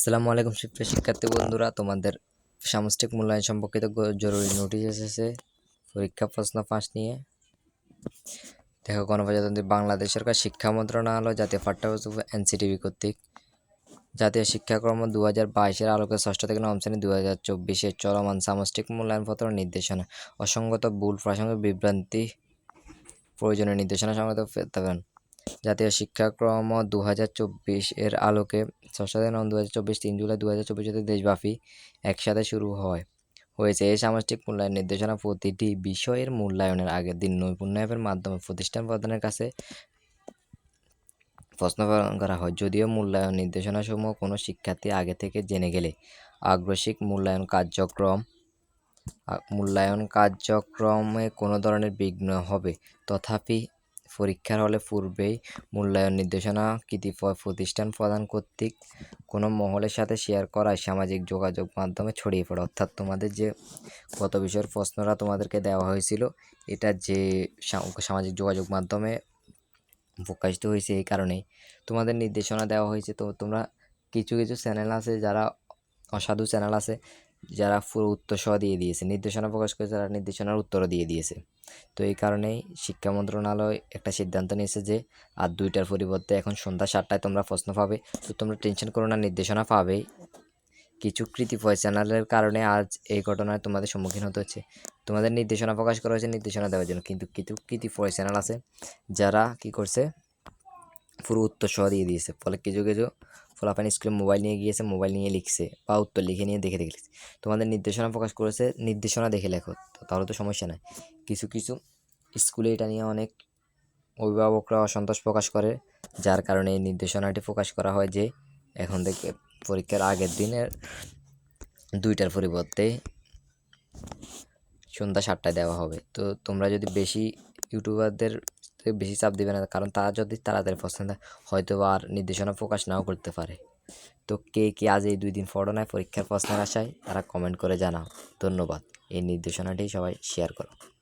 আসসালামু আলাইকুম শিক্ষা শিক্ষার্থী বন্ধুরা, তোমাদের সামষ্টিক মূল্যায়ন সম্পর্কিত জরুরি নোটিশ এসেছে। পরীক্ষা প্রশ্ন ফাঁস নিয়ে। দেখো, গণপ্রজাতন্ত্রী বাংলাদেশ সরকার শিক্ষা মন্ত্রণালয়, জাতীয় পাঠ্যপুস্তক এনসিটিভি কর্তৃক জাতীয় শিক্ষাক্রম দু হাজার বাইশের আলোকে ষষ্ঠ থেকে নবম শ্রেণি দু হাজার চব্বিশের চলমান সামষ্টিক মূল্যায়নপত্র নির্দেশনা। অসঙ্গত ভুল, প্রাসঙ্গিক বিভ্রান্তি প্রয়োজনীয় নির্দেশনা সংগত পেতে জাতীয় শিক্ষাক্রম দু হাজার চব্বিশ এর আলোকে ষষ্ঠ থেকে দু হাজার চব্বিশ, তিন জুলাই দু হাজার চব্বিশ হতে দেশব্যাপী একসাথে শুরু হয়। হয়েছে এই সামষ্টিক মূল্যায়ন নির্দেশনা প্রতিটি বিষয়ের মূল্যায়নের আগের দিন নৈপুণ্য অ্যাপের মাধ্যমে প্রতিষ্ঠান প্রধানের কাছে প্রশ্ন করা হয়। যদিও মূল্যায়ন নির্দেশনাসমূহ কোনো শিক্ষার্থী আগে থেকে জেনে গেলে আগ্রসিক মূল্যায়ন কার্যক্রম মূল্যায়ন কার্যক্রমে কোনো ধরনের বিঘ্ন হবে। তথাপি পরীক্ষার হলে পূর্বেই মূল্যায়ন নির্দেশনা কতিপয় প্রতিষ্ঠান প্রদান কর্তৃক কোনো মহলের সাথে শেয়ার করায় সামাজিক যোগাযোগ মাধ্যমে ছড়িয়ে পড়ে। অর্থাৎ তোমাদের যে গত বিষয়ের প্রশ্নটা তোমাদেরকে দেওয়া হয়েছিল, এটা যে সামাজিক যোগাযোগ মাধ্যমে প্রকাশিত হয়েছে এই কারণেই। তোমাদের নির্দেশনা দেওয়া হয়েছে, তো তোমরা কিছু কিছু চ্যানেল আছে যারা অসাধু চ্যানেল আছে যারা পুরো উত্তর সহ দিয়ে দিয়েছে, নির্দেশনা প্রকাশ করেছে তারা নির্দেশনার উত্তরও দিয়ে দিয়েছে। তো এই কারণেই শিক্ষা মন্ত্রণালয় একটা সিদ্ধান্ত নিয়েছে যে, আর দুইটার পরিবর্তে এখন সন্ধ্যা সাতটায় তোমরা প্রশ্ন পাবে। তো তোমরা টেনশন করো না, নির্দেশনা পাবেই কিছু কৃতিপয় চ্যানেলের কারণে আজ এই ঘটনায় তোমাদের সম্মুখীন হতে হচ্ছে। তোমাদের নির্দেশনা প্রকাশ করা হয়েছে নির্দেশনা দেওয়ার জন্য, কিন্তু কিছু কৃতিপয় চ্যানেল আছে যারা কি করছে, পুরো উত্তর সহ দিয়ে দিয়েছে। ফলে কিছু কিছু ফলাফান স্কুলে মোবাইল নিয়ে গিয়েছে, মোবাইল নিয়ে লিখছে বা উত্তর লিখে নিয়ে দেখে দেখে লিখছে। তোমাদের নির্দেশনা প্রকাশ করেছে, নির্দেশনা দেখে লেখো তাহলে তো সমস্যা নাই। কিছু কিছু স্কুলে এটা নিয়ে অনেক অভিভাবকরা অসন্তোষ প্রকাশ করে, যার কারণে এই নির্দেশনাটি প্রকাশ করা হয় যে এখন থেকে পরীক্ষার আগের দিনের দুইটার পরিবর্তে সন্ধ্যা সাতটায় দেওয়া হবে। তো তোমরা যদি বেশি ইউটিউবারদের বেশি চাপ দিবে না কারণ তারা যদি তাড়াতাড়ি পছন্দ হয়, হয়তো আর নির্দেশনা প্রকাশ নাও করতে পারে। তো কে কে আজ এই দুই দিন ফটোনায় পরীক্ষার প্রশ্নের আশায় তারা কমেন্ট করে জানাও। ধন্যবাদ। এই নির্দেশনাটি সবাই শেয়ার করো।